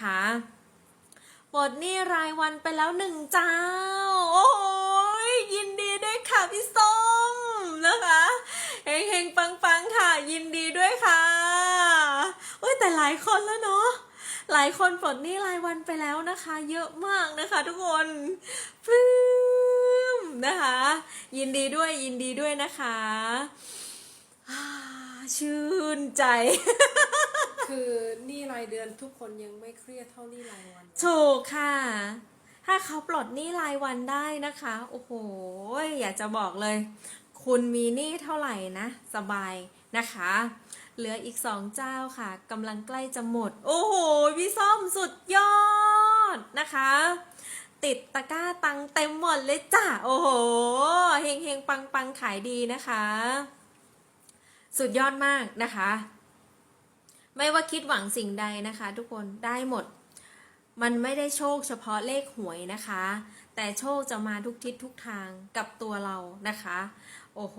นะคะหมดหนี้รายวันไปแล้วหนึ่งเจ้า โอ้ยยินดีด้วยค่ะพี่ส้มนะคะเฮงเฮงปังปังๆค่ะ ยินดีด้วยค่ะเอ้ยแต่หลายคนแล้วเนาะหลายคนปลดหนี้รายวันไปแล้วนะคะ เยอะมากนะคะ ทุกคนปลื้มนะคะ ยินดีด้วยยินดีด้วยนะคะ ชื่นใจ คือหนี่รายเดือนทุกคนยังไม่เครียดเท่าหนี่รายวัน ถูกค่ะ ถ้าเขาปลดหนี้รายวันได้นะคะ โอ้โห อยากจะบอกเลย คุณมีหนี้เท่าไหร่นะ สบายนะคะ เหลืออีกสองเจ้าค่ะกำลังใกล้จะหมด โอ้โห พี่ส้มสุดยอดนะคะ ติดตะกร้าตังเต็มหมดเลยจ้ะ โอ้โห เฮงเฮงปังปังขายดีนะคะ สุดยอดมากนะคะ ไม่ว่าคิดหวังสิ่งใดนะคะ ทุกคนได้หมด มันไม่ได้โชคเฉพาะเลขหวยนะคะ แต่โชคจะมาทุกทิศทุกทางกับตัวเรานะคะ โอ้โห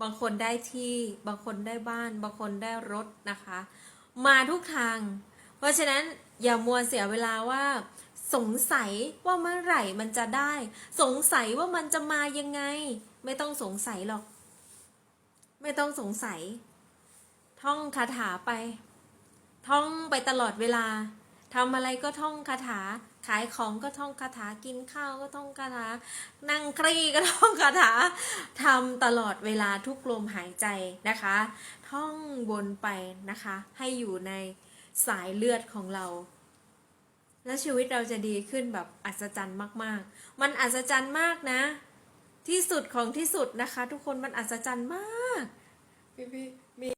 บางคนได้ที่ บางคนได้บ้าน บางคนได้รถนะคะ มาทุกทาง เพราะฉะนั้นอย่ามัวเสียเวลาว่าสงสัยว่าเมื่อไหร่มันจะได้ สงสัยว่ามันจะมายังไง ไม่ต้องสงสัยหรอก ไม่ต้องสงสัย ท่องคาถาไป ท่องไปตลอดเวลาทำอะไรก็ท่องคาถา ขายของก็ท่องคาถา กินข้าวก็ท่องคาถา นั่งกรีก็ท่องคาถาทำตลอดเวลาทุกลมหายใจนะคะ ท่องวนไปนะคะ ให้อยู่ในสายเลือดของเรา และชีวิตเราจะดีขึ้นแบบอัศจรรย์มาก ๆ มันอัศจรรย์มากนะ ที่สุดของที่สุดนะคะ ทุกคนมันอัศจรรย์มากพี่พี่มี